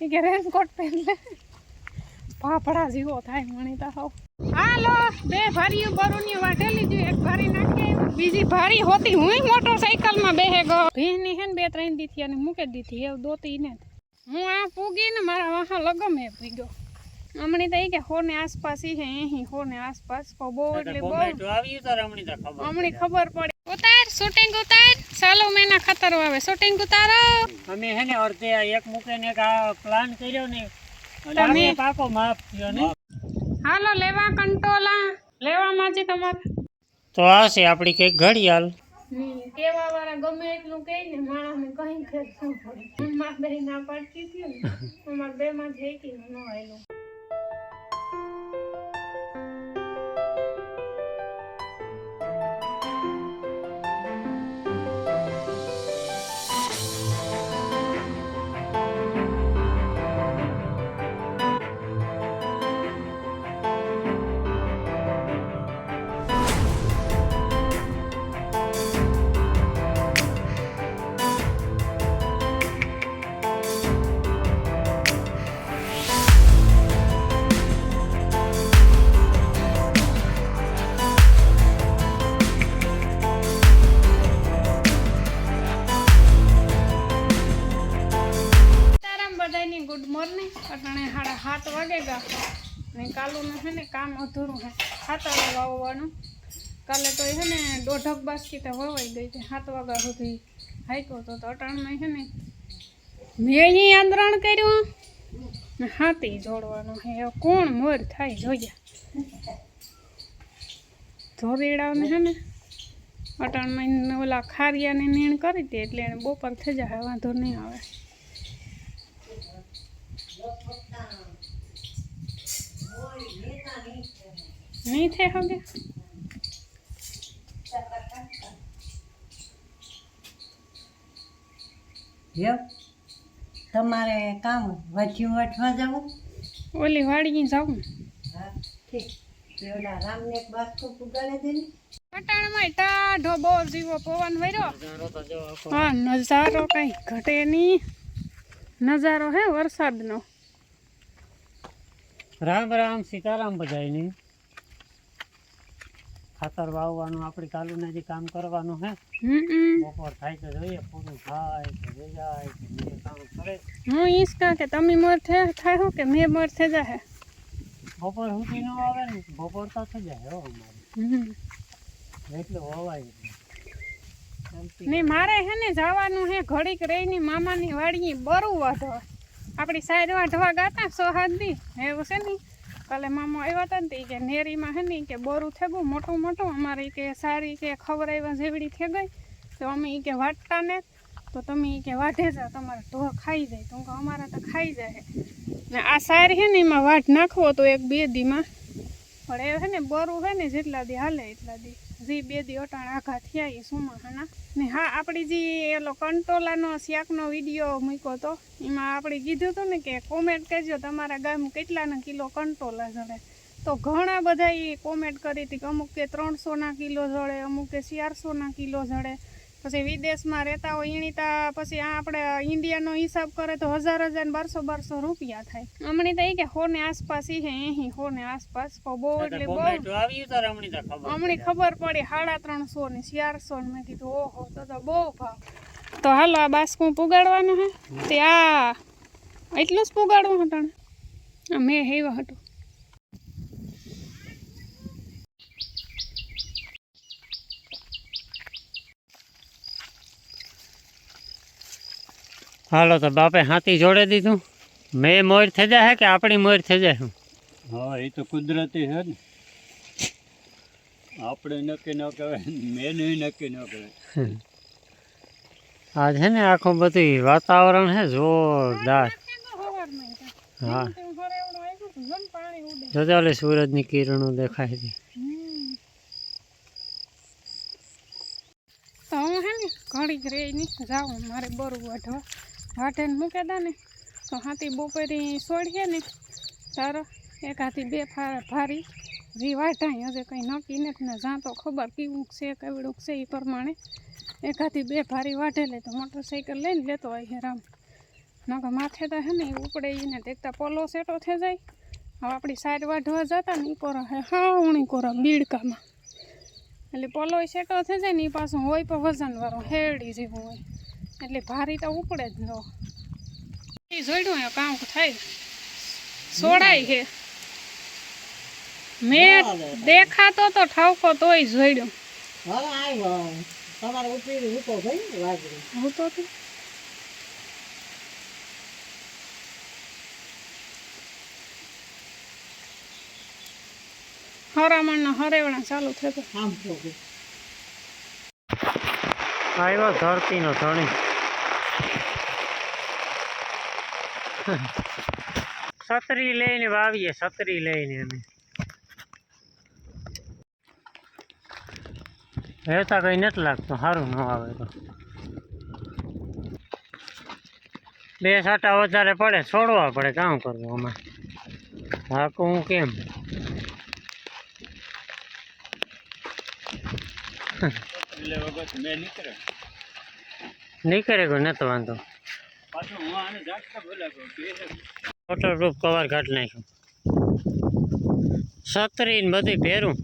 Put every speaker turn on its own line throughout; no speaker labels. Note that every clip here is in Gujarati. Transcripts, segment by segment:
એ કે રેનકોટ પહેરલે. પાપડા જેવો થાય મને તો હાવ હાલો બે ભારીઓ બરુની વાટે લીધું એક ભારી નાખી બીજી ભારી હોતી. હું મોટરસાઇકલમાં બેહે ગયો. ભીની હે ને બે ત્રણ દીથી અને મૂકી દીધી એવું દોતી ને હું આ પૂગી ને મારા વાહા લગમ હે પૂગ્યો હમણી તો એ કે હો ને આસપાસ ઈ હે અહીં હો ને આસપાસ બહુ એટલે બહુ.
હમણી ખબર
પડી. ઉતાર શૂટિંગ ઉતાર. ચાલો મહિના ખાતર આવે. શૂટિંગ ઉતારો.
અમે હે ને અર્ધે આ એક મૂકીને એક આ પ્લાન કર્યો ને
તમે-
પાકો માફ થયો ને.
હાલો લેવા કંટોલા. લેવા માંજી તમારે.
તો આવશે આપણી કંઈક ઘડિયાળ.
કેવા વાળા ગમે એટલું કહે ને માણસને કઈ શું પડે. અમાર બે ના પડતી હતી ને. અમાર બે માં જઈ કે ન આવેલું છે ને દોઢક બાસ્કી તો વવાઈ ગઈ છે. સાત વાગ્યા સુધી હાઈકો તો અટાણમાં છે ને મેં અહીં આંદરણ કર્યું હાથી જોડવાનું હે કોણ મોર થાય જોયા ધોરીડાને છે ને અટાણમાં ઓલા ખારિયાને નીણ કરી હતી એટલે એને બપોર થઈ જાય વાંધો નહીં આવે. નહીં થાય હવે?
યપ તમારે કામ વધ્યું વઠવા જવું?
ઓલી વાડી જાઉં
હા ઠીક. ઓલા રામને એક બાસ્કો પુગાડે દે
પટાણમાં ટાઢો બોર જીવો પવન વર્યો
નજારો તો જો આખો.
હા નજારો કઈ ઘટે નહીં. નજારો હે વરસાદનો.
રામ રામ સીતારામ બધાય ને ખાતર વાવવાનું આપણી કાલુને જે કામ કરવાનું હે
હમ
બપોર થાય તો જોઈએ પૂરું થાય કે જઈ જાય કે નહીં કામ કરે.
હું ઈશ કા કે તમે મર થે- થાય હો કે મેં મર થઈ જાય
બપોર સુધી ન આવે ને બપોર તો થઈ જાય હો અમારે. એટલે હોવાય
ને મારે હે ને જવાનું હે ઘડીક રહીને મામાની વાડી બરું વાઢવા. આપણી સાઈડ ઢવા ગાતા સોહાદી એવું છે ને? કાલે મામા આવ્યા હતા ને કે નેરીમાં હે ને કે બોરું થઈ ગયું, મોટું મોટું. અમારે કે સારી કે ખવડાવ્યા જેવડી થઈ ગઈ. તો અમે એ કે વાટતા ને તો તમે એ કે વાઢે જાઓ, તમારે ઢોર ખાઈ જાય. તો અમારા તો ખાઈ જાય. ને આ સારી હે ને એમાં વાટ નાખવો તો એક બે દીમાં. પણ એ હે ને બોરું હે ને જેટલા દી હાલે એટલા દી. જી, બે દી અટાણ આઘા થયા એ સુમાહાના ને હા, આપણી જે એલો કંટોલાનો શાકનો વીડિયો મૂક્યો તો, એમાં આપણે કીધું હતું ને કે કોમેન્ટ કહેજો તમારા ગામ કેટલાના કિલો કંટોલા જડે. તો ઘણા બધા એ કોમેન્ટ કરી હતી કે અમુક કે ત્રણસોના કિલો જડે, અમુક કે ચારસોના કિલો જડે. પછી વિદેશમાં રહેતા હોય એણીતા પછી આ આપણે ઇન્ડિયાનો હિસાબ કરે તો હજાર હજાર ને બારસો બારસો રૂપિયા થાય. હમણી તો એ કે હો ને આસપાસ ઈ હે અહીં હો ને આસપાસ પણ બહુ એટલે બહુ
ટોમેટો આવ્યું તાર હમણાં તો ખબર
હમણાં ખબર પડી સાડા ત્રણસો ને ચારસો ને મેં કીધું ઓહો તો તો બહુ ભાવ. તો હાલો આ બાસકું પુગાડવાનું હે? તે આ એટલું જ પુગાડવું હતું આ મેં હેવા હતું
હાલો તો બાપે હાથી જોડે દીધું. મેં મોર થઈ જાય કે આપણી મોર થઈ જાય
હા? એ તો કુદરતી છે ને. આપણે નક્કી ન કહેવાય મેં નક્કી ન કહેવાય
આ છે ને આખું બધું વાતાવરણ છે જોરદાર. હા. જોજે ઓલી સૂરજની કિરણો દેખાય છે.
તો હું હે ને ઘડીક રહી ની જાઉં મારે બરું વાઢવા. વાઢે ને મૂકે દા ને તો હાથી બપોરી સોડીએ ને તારો એક હાથી બે ભારી રી વાઢાય હજે કંઈ નક્કી નથી ને જાં તો ખબર કેવું છે, કેવડું છે એ પ્રમાણે. એક હાથી બે ભારી વાઢે લે તો મોટરસાઇકલ લઈને લેતો હોય હે રામ. નકર માથે તો હે ને ઉપડે ઈને દેખતા પોલો સેટો થઈ જાય. હવે આપણી સાઈડ વાઢવા જતા ને એ કોરા હે હા ઉણી કોરા બીડકામાં. એટલે પોલો સેટો થઈ જાય ને એ પાછું હોય પણ વજનવાળો હેરડી જેવું હોય. એટલે ભારી તો ઉપડે જ ન. એ જોડ્યું એ કામ થાય. સોડાય છે. મેં દેખાતો તો ઠાવકો તોય જોડ્યો
હવે આવ્યો. તમારે ઉપરી ભાઈ ને વાજરી
હું તો હરામણના હરેવણા ચાલુ થતો
આવ્યો ધરતીનો ધણી. છત્રી લઈને વાવીએ છત્રી લઈને અમે. રહેતા કઈ નથી લાગતું સારું ન આવે તો. બે સાટા વધારે પડે છોડવા પડે કામ કરવું આમાં. હાકું હું કેમ?
નીકળે
કોઈ નથી વાંધો. વોટરપ્રૂફ કવર ઘટ નાખ્યું. છત્રી ને બધી પહેરું.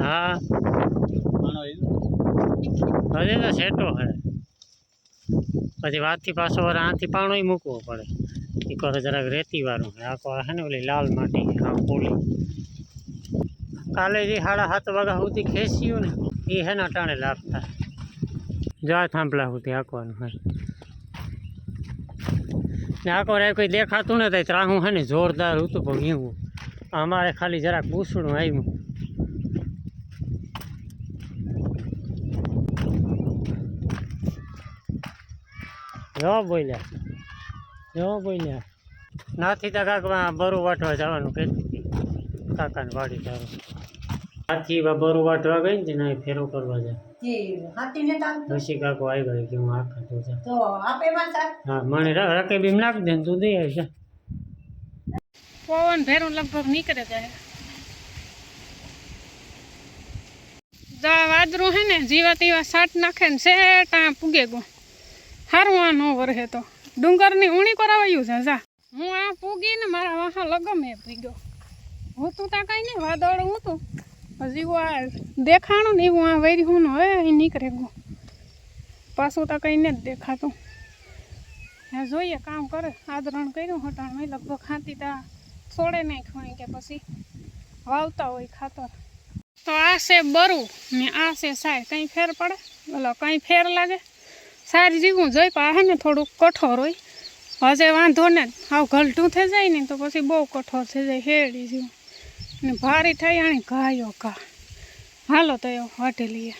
હા. હજી તો સેટો હે. પછી વાતથી પાછો વાર આથી પાણો મૂકવો પડે. એ કરે જરાક રેતી વાળું. આખો હે ને ઓલી લાલ માટી હા પોલી. કાલે જે સાડા સાત વાગ્યા સુધી ખેંચ્યું ને એ હે ને અટાણે લાગતા. જા થાંભલા સુધી હાંકવાનું, હે. ને આખો રે કોઈ દેખાતું ને તો ત્રાહું હે ને, જોરદાર હતું પણ એવું અમારે ખાલી જરાક બૂસણું આવ્યું. જો બોલ્યા જો બોલ્યા. નાથી તો કાકા બરું વાટવા જવાનું કહેતી હતી કાકાને વાડી તારું હાથી બા વાટવા ગઈ ને તેના ફેરો કરવા જાય.
જે હાથીને તાલતો
પછી કાકો આવી ગયો કે હું આખા તો જા
તો આપે માતા
હા મને રા- બીમ નાખી દે તું દઈ આવી જા
પવન ભેરું લગભગ નીકળે જાય. જા વાદરું હે ને જીવા તીવા સાટ નાખે ને સેટા પૂગે ગો. હારું આ નો વરહે તો. ડુંગરની ઉણી કરાવાયું છે જા. હું આ પૂગી ને મારા વાહા લગમે પૂગ્યો. હું તું તા કઈ નહીં વાદળ હું તું. હજી આ દેખાણું ને એવું આ વૈરી હું હવે અહીં નીકળે ગો પાછું તો કંઈ નથી દેખાતું. હે જોઈએ કામ કરે. આદરણ કર્યું હટાણ મેં લગભગ ખાતી તા છોડે નાખ્યું કે પછી વાવતા હોય ખાતર. તો આ છે બરું ને આ છે સાય. કંઈ ફેર પડે? બોલો કંઈ ફેર લાગે? સારી જીવું જોઈ આ હે ને થોડુંક કઠોર હોય. હજે વાંધો ને આવ ઘલટું થઈ જાય ને તો પછી બહુ કઠોર થઈ જાય. હેડી જેવું. ને ભારી થઈ આણી ગાયો ઘા હાલો તો એવું વાટી લઈએ.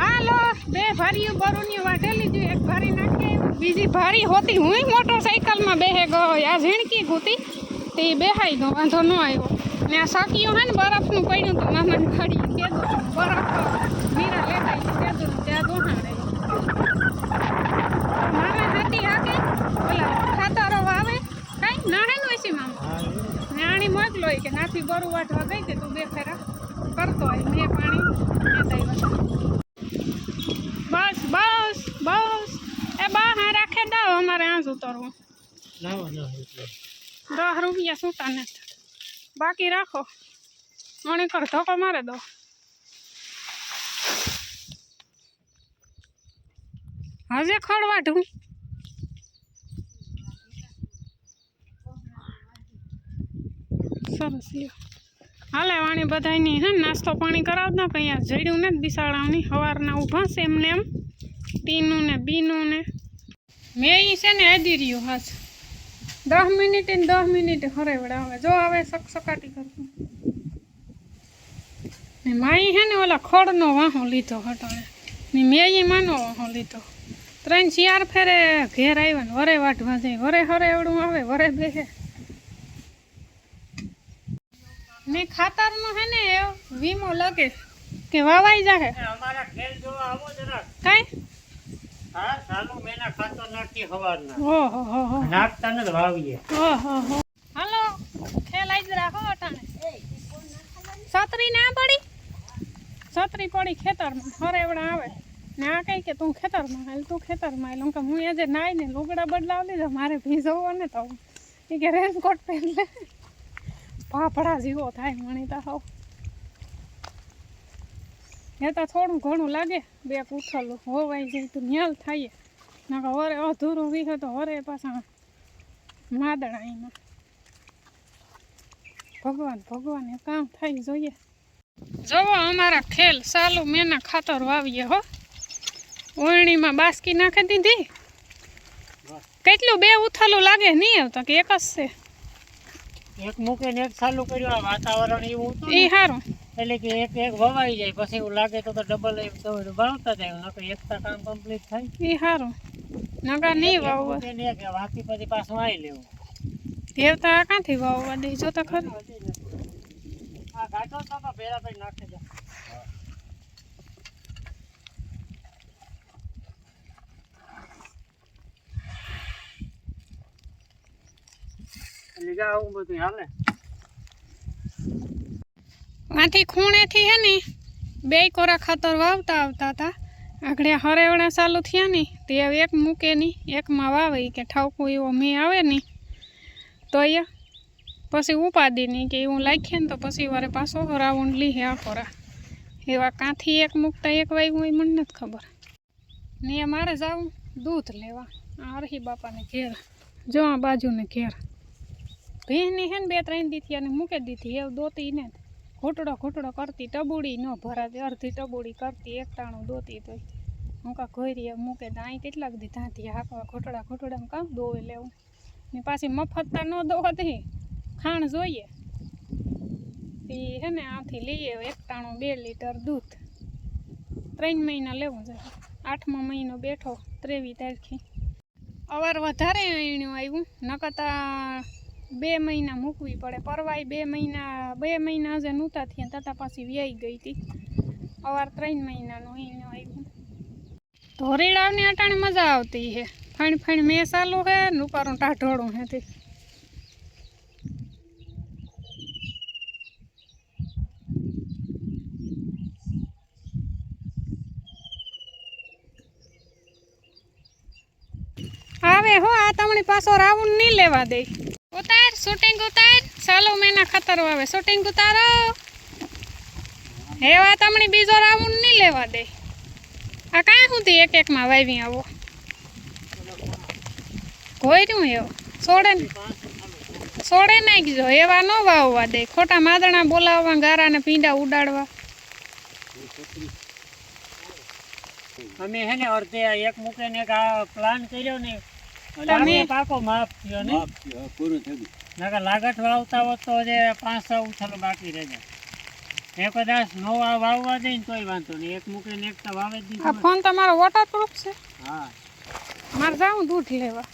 હાલો, બે ભારીઓ બરુની વાટે લીધું, એક ભારી નાખે બીજી ભારી હોતી હું મોટરસાઇકલમાં બેહે ગયો આ ઝીણકી ગૂતી તે બેહાઈ ગયો, વાંધો ન આવ્યો. ને આ સાકીઓ હે ને બરફનું પડ્યું તો નાના ગાડી કે બરફ મીરા લેતા કેદું ત્યાં દોહાડે મારા હાથી હાકે ઓલા ખાતરો વાવે કઈ ના હે ને વસી મામા ઈ કે નાથી બરું વાટવા ગઈ તે તું બે ફેરા કરતો હોય મેં પાણી બસ બસ બસ. એ બા હા રાખે દાવ અમારે આજ ઉતરવું. દસ રૂપિયા સૂતા ને. બાકી રાખો. મણી કર ધોકો મારે દો. હજે ખડવાઢું સરસ હાલે, વાણી બધાની હે નાસ્તો પાણી કરાવતા કંઈ આ જડ્યું ને દિશાળાની સવારના ઊભા છે એમને એમ, ટીનું ને બીનું ને. મેં ઈ છે ને આદી રહ્યું હાથ. દસ મિનિટ ને દસ મિનિટ હરે વડાવે જો હવે સકસકાટી કરતું. ને માઈ હે ને ઓલા ખડનો વાહો લીધો હટાણે ને. મેં ઈ માનો વાહો લીધો. ત્રણ ચાર ફેરે ઘેર આવ્યા ને, વરે વાટવા જાય. વરે હરે એવડું આવે, વરે બેહે. ને ખાતરનો હે ને વીમો લાગે કે વાવાઈ જાહે.
અમારા ખેલ જોવા આવો જરા
કાંઈ?
હા સાલું મેના ખાતર નાખી સવારના
ઓહો હો હો
નાખતા ને વાવીએ.
હો હો. હાલો ખેલાઈ જરા રાખો અટાણે. છત્રી ના પડી? છત્રી પડી ખેતરમાં. હરેવડા આવે. ને આ કઈ કે તું ખેતરમાં હાલ તું ખેતરમાં હું કે હું આજે નાઈને લુગડા બદલાવ લીધા મારે ભીજવવો ને તો. એ કે રેનકોટ પહેરી લે. ફાફડા જેવો થાય મણી તો હાવ. એ તો થોડું ઘણું લાગે બે પૂછલું હોવાય જાય તો ન્યાલ થાય. નકર હોરે અધૂરું વીહે તો વરે પાછા માદડા એમાં ભગવાન ભગવાન એ કામ થાય જોઈએ. જોવો અમારા ખેલ સાલું મેના ખાતર વાવીએ હો. ઓળણીમાં બાસકી નાખી દીધી. કેટલું બે ઉથલું લાગે નહીં આવતા કે એક જ છે?
એક મૂકે ને એક ચાલુ કર્યું આ વાતાવરણ એવું હતું
એ સારું
એટલે કે એક એક વવાઈ જાય પછી એવું લાગે તો ડબલ એક વાવતા જાય નકર એકતા કામ કમ્પ્લીટ થાય.
એ સારું નકર નહીં વાવવા.
કે વાકી પછી પાછું આવી લેવું.
દેવતા ક્યાંથી વાવવા દે? જો તો ખરું.
આ ઘાટો તો પહેલા ભાઈ નાખી દે. લીધા આવું બધું હાલે
આથી ખૂણેથી હે ને, બે કોરા ખાતર વાવતા આવતા હતા. આગળ હરેવડા ચાલુ થયા ને, તે એક મૂકે નહીં એકમાં વાવે કે ઠાવકું એવો મેં આવે ને, તો એ પછી ઉપાદી નહીં કે એવું લાખીએ ને તો પછી વારે પાછો રાઉન્ડ લીહે આ કોરા. એવા કાંથી એક મૂકતા એક વાગ્યું એ મને નથી ખબર. ને મારે જાવું દૂધ લેવા. આ અરહી બાપાને ઘેર. જો આ બાજુને ઘેર. ભીની હે ને બે ત્રણ દીથી અને મૂકી દીધી. એવું દોતી ને ઘૂંટડો ઘૂંટડો કરતી, ટબુડી ન ભરાતી, અડધી ટબુડી કરતી, એકટાણું દોતી તો હું કા ઘોરી એમ મૂકે તો અહીં કેટલાક દી ધાંથી હાંકવા ઘૂંટડા ઘૂંટડા કામ દોવે લેવું. ને પાછી મફતતા ન દોવાથી ખાણ જોઈએ. એ હે ને આથી લઈએ એક ટાણું બે લીટર દૂધ. ત્રણ મહિના લેવું છે. આઠમો મહિનો બેઠો ત્રેવીસ તારીખે. અવાર વધારે વીણ્યું આવ્યું. નકરતા બે મહિના મૂકવી પડે. પરવાય બે મહિના બે મહિના જે નહોતા થયા તતા પાછી વ્યાઈ ગઈ હતી અવાર ત્રણ મહિનાનું એનું આવ્યું ધોરીડાવની અટાણે મજા આવતી હે. ફણ ફણ મેં ચાલુ હે ને ઉપારું ટાઢોળું તે. આવે હો, આ તમને પાછો રાઉન્ડ નહીં લેવા દે. ઉતાર શૂટિંગ ઉતાર. ચાલો મેના ખાતર આવે શૂટિંગ ઉતારો. હેવા તમને બીજો રાઉન્ડ નહીં લેવા દે. આ કાં સુધી એક એકમાં વાવી આવો. એવો સોડે ને સોડે નાખજો. એવા ન વાવવા દે. ખોટા માદણા બોલાવવા, ગારા ને પીંડા ઉડાડવા.
અમે હે ને અડધે એક મૂકે ને પ્લાન કર્યો ને
તમે-
પાકો માફ થયો ને
પૂરું થઈ
નકર લાગત વાવતા હોત તો જે પાંચ છ ઉછાલો બાકી રહે એ કદાચ નો વાવવા દે ને તોય વાંધો નહીં. એક મૂકીને એક તો વાવે જ
આ ફોન તમારો વોટરપ્રૂફ છે.
હા.
મારે જાઉં દૂધ લેવા.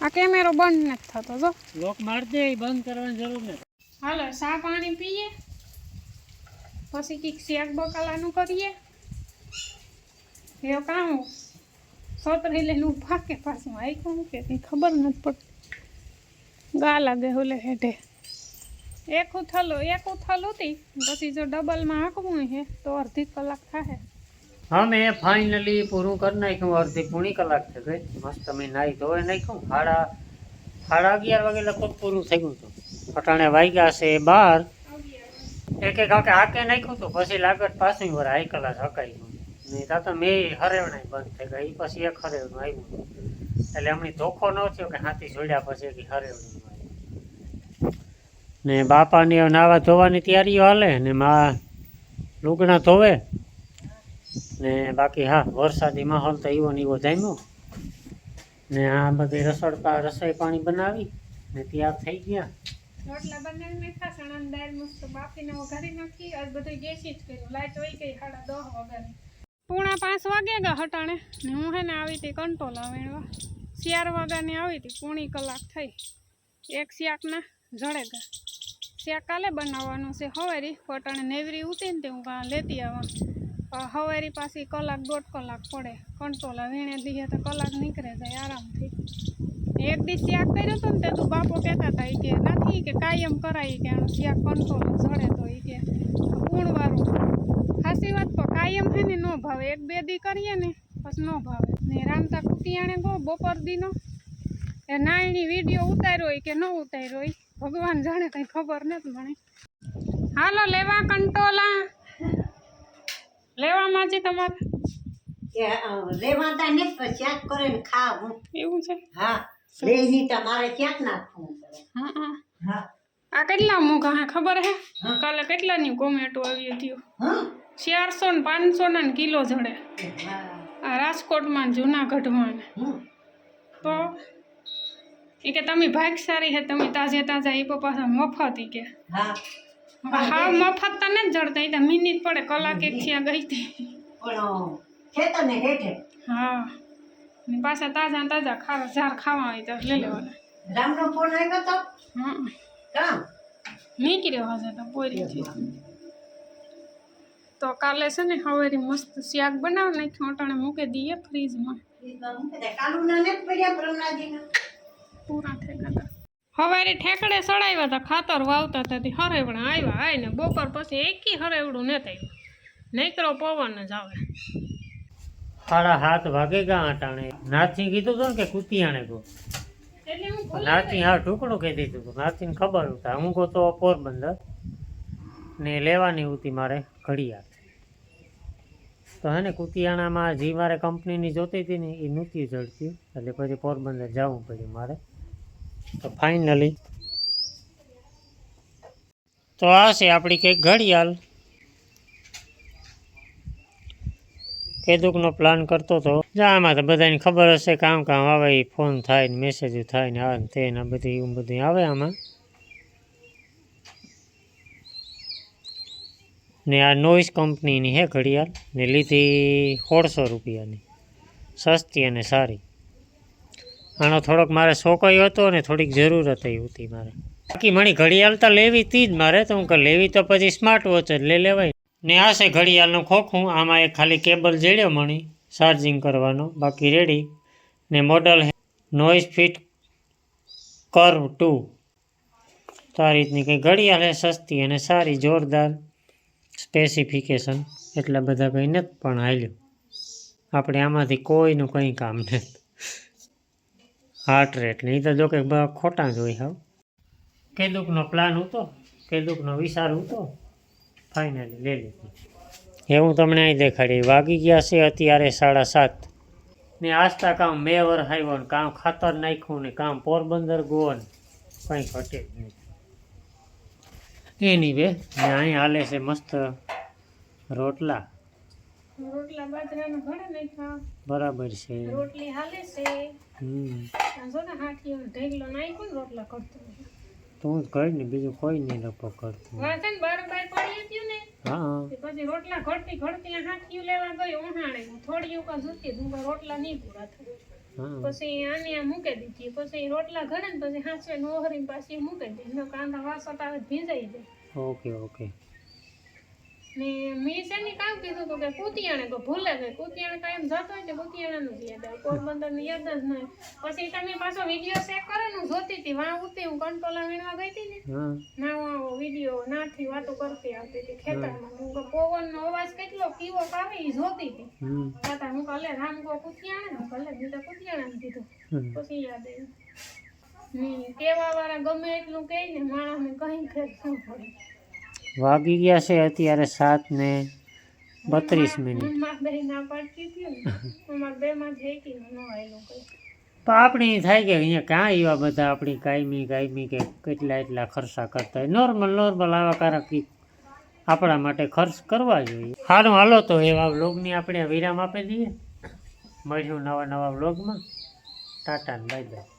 આ કેમેરો બંધ નથી થતો જો.
લોક માર દે બંધ કરવાની જરૂર નથી.
હાલો ચા પાણી પીએ? પછી કંઈક શેક બકાલાનું કરીએ. એવું કામ સોતરી લઈને ઊભા કે પાછું આઈકું કે કંઈ ખબર નથી પડતી. ગા લાગે ઓલે હેઠે. એક ઉથલો, એક ઉથલ હતી. પછી જો ડબલમાં હાંકવું છે તો અડધી કલાક થાય
અમે ફાઇનલી પૂરું કરી નાખ્યું, અડધી પૂણી કલાક થઈ ગઈ મસ્ત મેં નાહી ધોઈ નાખ્યું. સાડા સાડા અગિયાર વાગે લગભગ પૂરું થઈ ગયું હતું. અટાણે વાગ્યા છે બાર. એક એક હાકે હાકે નાખ્યું હતું. પછી લાગત પાછું વાર હાઈ કલાક હકાઈ ગયું. નહીં તા તો મેં હરેવણા બંધ થઈ ગયા. એ પછી એક હરેવણું આવ્યું. એટલે હમણાં ધોખો ન થયો કે હાથી જોડ્યા પછી કે હરેવણું ને બાપાની નાવા ધોવાની તૈયારીઓ હાલે ને માં લુગણા ધોવે. ને બાકી હા, વરસાદી માહોલ તો એવો ને એવો જામ્યો. ને આ બધી રસોડ રસોઈ પાણી બનાવી ને તૈયાર થઈ ગયા.
રોટલા બનાવી નાખ્યા, ચણાની દાળ મસ્ત બાફીને વઘારી નાખી. આજ બધું ગેસી જ કર્યું. લાઈટ હોય ગઈ, સાડા દસ વાગ્યાની. પૂણા પાંચ વાગે ગયા હટાણે. હું હે ને આવી હતી કંટોલા વીણવા ચાર વાગ્યાની આવી હતી પૂણી કલાક થઈ. એક શાકના જડે ગયા શાક કાલે બનાવવાનું છે હવેરી. પટાણે નેવરી ઉતરીને તે હું ગા લેતી આવા હવેરી પાછી કલાક દોઢ કલાક પડે. કંટોલા વીણે દીએ તો કલાક નીકળે જાય આરામથી. એક દી શાક કર્યો હતો ને તે તું બાપો કહેતા હતા કે નથી કે કાયમ કરાય કે આનું શાક કંટ્રોલ જડે તો એ કે. પૂણવાળું ખાસી વાત કાયમ હે ને નો ભાવે. એક બે દી કરીએ ને પછી નો ભાવે. ને રામતા કુટિયાણે ગો બપોર દીનો એ નાયણી વીડિયો ઉતાર્યો હોય કે ન ઉતાર્યો હોય ભગવાન જાણે કઈ ખબર નથી મને. હાલો લેવા કંટોલા. લેવામાં છે તમારે?
ને કરીને ખાવું.
એવું છે?
હા લઈને તમારે ક્યાંક નાખવું
હા હા.
હા.
આ કેટલા હા ખબર હે. કાલે કેટલાની કોમેન્ટો આવી હતી?
હા.
ચારસો ને પાંચસો ના કિલો જડે. આ રાજકોટમાં જુનાગઢમાં તો એ કે તમે ભાગશાળી હે તમે તાજે તાજા એ પાછા મફત કે.
હા.
મફત તો નથી જડતા એ તો મિનિટ પડે કલાક એક થયા ગઈ હતી. હા. ને પાછા તાજા તાજા ખાવા ઝાર ખાવા હોય તો લઈ લેવાના.
રામનો ફોન આવ્યો તો?
હા નીકળ્યો હશે તો પોરી તો કાલે છે ને હવેરી મસ્ત શાક બનાવ નાખ્યું અટાણે મૂકી દઈએ ફ્રીજમાં. પૂરા હવારે ઠેકડે સડાવ્યા હતા ખાતર વાવતા હતા હરેવણા આવ્યા આય ને બપોર પછી એકી હરેવડું ન થયું નીકળો પવન જ આવે.
સાડા હાથ વાગે ગા અટાણે. નાથી કીધું હતું ને કે કુતિયાણે ગો
નાચી
નાથી હા ટુકડું કહી દીધું હતું નાચીને ખબર હતા હું તો પોરબંદર. ને લેવાની હતી મારે ઘડિયાળ. તો હે ને કુતિયાણામાં જે મારે કંપનીની જોતી હતી ને એ નહોતી જડતી. એટલે પછી પોરબંદર જવું પડ્યું મારે. તો ફાઇનલી તો આ છે આપણી કંઈક ઘડિયાળ. કેદુકનો પ્લાન કરતો હતો આમાં તો બધાને ખબર હશે કામ કામ આવે એ ફોન થાય ને મેસેજ થાય ને આવે ને તે ને બધું એવું બધું આવે આમાં. ને આ નોઈસ કંપનીની હે ઘડિયાળ ને લીધી સોળસો રૂપિયાની. સસ્તી અને સારી. આનો થોડોક મારે શોકાયો હતો ને થોડીક જરૂરત હતી મારે. બાકી મણી ઘડિયાળ તો લેવી તી જ મારે, તો હું કે લેવી તો પછી સ્માર્ટ વોચ જ લઈ લેવાય. ને આ છે ઘડિયાળનું ખોખું, આમાં એક ખાલી કેબલ જેડ્યો મણી ચાર્જિંગ કરવાનો, બાકી રેડી ને model noise fit curve two. તો આ રીતની કંઈ ઘડિયાળ હે, સસ્તી અને સારી, જોરદાર. સ્પેસિફિકેશન એટલા બધા કંઈ નથી, પણ હાલ્યું. આપણે આમાંથી કોઈનું કંઈ કામ નથી. હાર્ટ રેટ નહીં તો જો કે ખોટા જ હોય હાવ. કેદુકનો પ્લાન હતો કેદુકનો વિચાર હતો ફાઇનલી લઈ લીધો. એ હું તમને અહીં દેખાડી, વાગી ગયા છે અત્યારે સાડા સાત. ને આસ્તા કામ મેવર ને કામ ખાતર નાખ્યું ને કામ પોરબંદર ગોવન. કંઈ ઘટે નહીં. એની બે ને અહીં હાલે છે મસ્ત રોટલા.
રોટલા બાજરાના ઘણા
બરાબર છે.
રોટલી હાલે છે.
હમ.
જો ને હાથીઓ ઢેગલો નાખ્યો ને રોટલા કરતો
તું જ કર ને બીજું કોઈ નહીં લગભગ કરતું.
વાંચે ને બાર બાર પડી હતી ને
હા.
પછી રોટલા ઘડતી ઘડતી હાથીઓ લેવા ગઈ ઉહાણે થોડી ઉકા જોતી રોટલા નહીં પૂરા થાય.
હા
પછી આને મૂકી દીધી. પછી રોટલા ઘડે ને પછી હાંસવે નોહરી પાછી મૂકી દે એનો કાંદા વાસટ આવે ભીંજાઈ જાય.
Okay okay.
ને મેં છે ને કામ કીધું હતું કે કુતિયાણે તો ભૂલે ગઈ. કુતિયાણે કાયમ જતો હોય તો કુતિયાણાનું જ યાદ આવે. યાદ જ નહીં પછી તમે પાછો વીડિયો શેર કરે ને હું જોતી હતી. વાં ઉતી હું કંટોલા વીણવા ગઈ હતી ને.
હા.
ના વીડિયો નાથી વાતો કરતી આવતી હતી ખેતરમાં. હું કહું પવનનો અવાજ કેટલો કીવો આવે એ જોતી હતી. તાતા હું કલે રામ કો કુતિયાણે હું કલે બીજા કુતિયાણા કીધું. પછી યાદ આવ્યું. કેવા વાળા ગમે એટલું કહે ને માણસને કઈ ફેર શું પડે
વાગી ગયા છે અત્યારે સાત ને બત્રીસ મિનિટ. તો આપણી થાય કે અહીંયા ક્યાં એવા બધા આપણી કાયમી કાયમી કે કેટલા એટલા ખર્ચા કરતા હોય. નોર્મલ નોર્મલ આવા કારક ઈ આપણા માટે ખર્ચ કરવા જોઈએ. સારું હાલો તો એવા વ્લોગની આપણે વિરામ આપી દઈએ. મળ્યું નવા નવા વ્લોગમાં. Tata bye bye